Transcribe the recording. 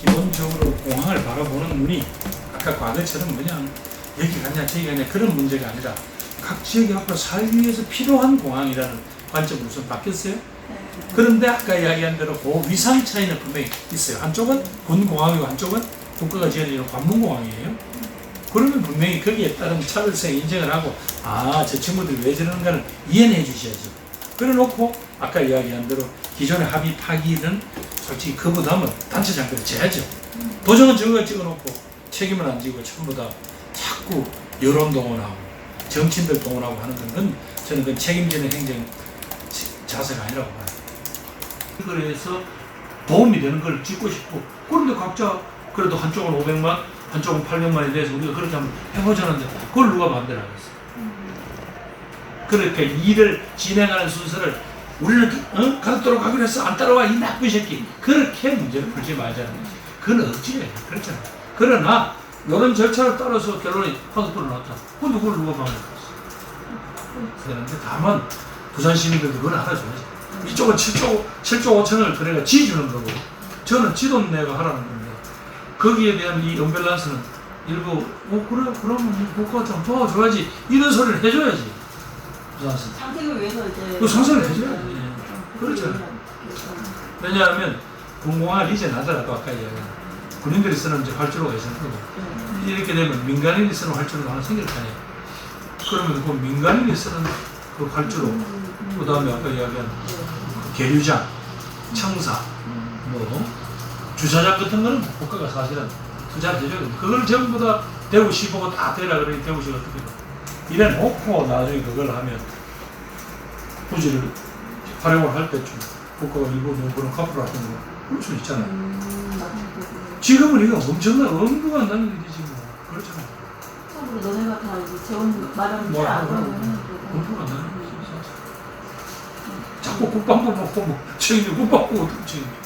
기본적으로 공항을 바라보는 눈이 아까 과거처럼 그냥 여기 가냐 저기 가냐 그런 문제가 아니라 각 지역이 앞으로 살기 위해서 필요한 공항이라는 관점으로 우선 바뀌었어요. 그런데 아까 이야기한 대로 그 위상 차이는 분명히 있어요. 한쪽은 군공항이고 한쪽은 국가가 지어지는 관문공항이에요. 그러면 분명히 거기에 따른 차별성 인정을 하고 아 저 친구들이 왜 저러는가를 이해해 주셔야죠. 그래놓고 아까 이야기한 대로 기존의 합의 파기는 솔직히 그 부담은 단체 장비를 져야죠. 도정은 저거 찍어놓고 책임을 안 지고 전부 다 자꾸 여론 동원하고 정치인들 동원하고 하는 건 저는 그 책임지는 행정 지- 자세가 아니라고 봐요. 그래서 도움이 되는 걸 찍고 싶고 그런데 각자 그래도 한쪽은 500만 한쪽은 800만이 돼서 우리가 그렇게 한번 해보자는데 그걸 누가 반대를 하겠어 그렇게 일을 진행하는 순서를 우리는 어? 가도록 하기로 했어 안 따라와 이 나쁜 새끼. 그렇게 문제를 풀지 말자는 거지. 그건 억지예요. 그렇잖아 그러나 이런 절차를 따라서 결론이 화두표를 놨다. 근데 그걸 누가 반대했어? 되는데 다만 부산 시민들도 그걸 알아줘야지. 이쪽은 7조, 7조 5천을 그래가 지주는 거고 저는 지도 내가 하라는 건데 거기에 대한 이 언밸런스는 일부 어 그래 그러면 국가가 좀 도와줘야지. 이런 소리를 해줘야지 부산시 상생을 위해서 이제 그 상생을 해줘야지 그렇죠. 왜냐하면 공공화 리제 나더라도 아까 이야기한 군인들이 쓰는 이제 활주로가 있을 거고 이렇게 되면 민간인이 쓰는 활주로가 하나 생길 거 아니에요. 그러면 그 민간인이 쓰는 그 활주로 그 다음에 아까 이야기한 그 계류장 청사 뭐 주차장 같은 거는 국가가 사실은 투자 대죠. 그걸 전부 다 대구시 보고 다 대라 그러니 대구시가 어떻게 돼? 이래 놓고 나중에 그걸 하면 부지를 활용을 할 때쯤 국가가 일부 그런 카프를 같은 거 그럴 수 있잖아요. 지금은 이거 엄청난 엄두가 안 나는 일이지 뭐 그렇잖아요. 처음으로 너네가 다 이제 재원 마련 뭐, 잘안 뭐, 하면은 엄두가 안 나는 일이지. 자꾸 국방부 먹고 뭐 책임이 국방부 어떻게 책임이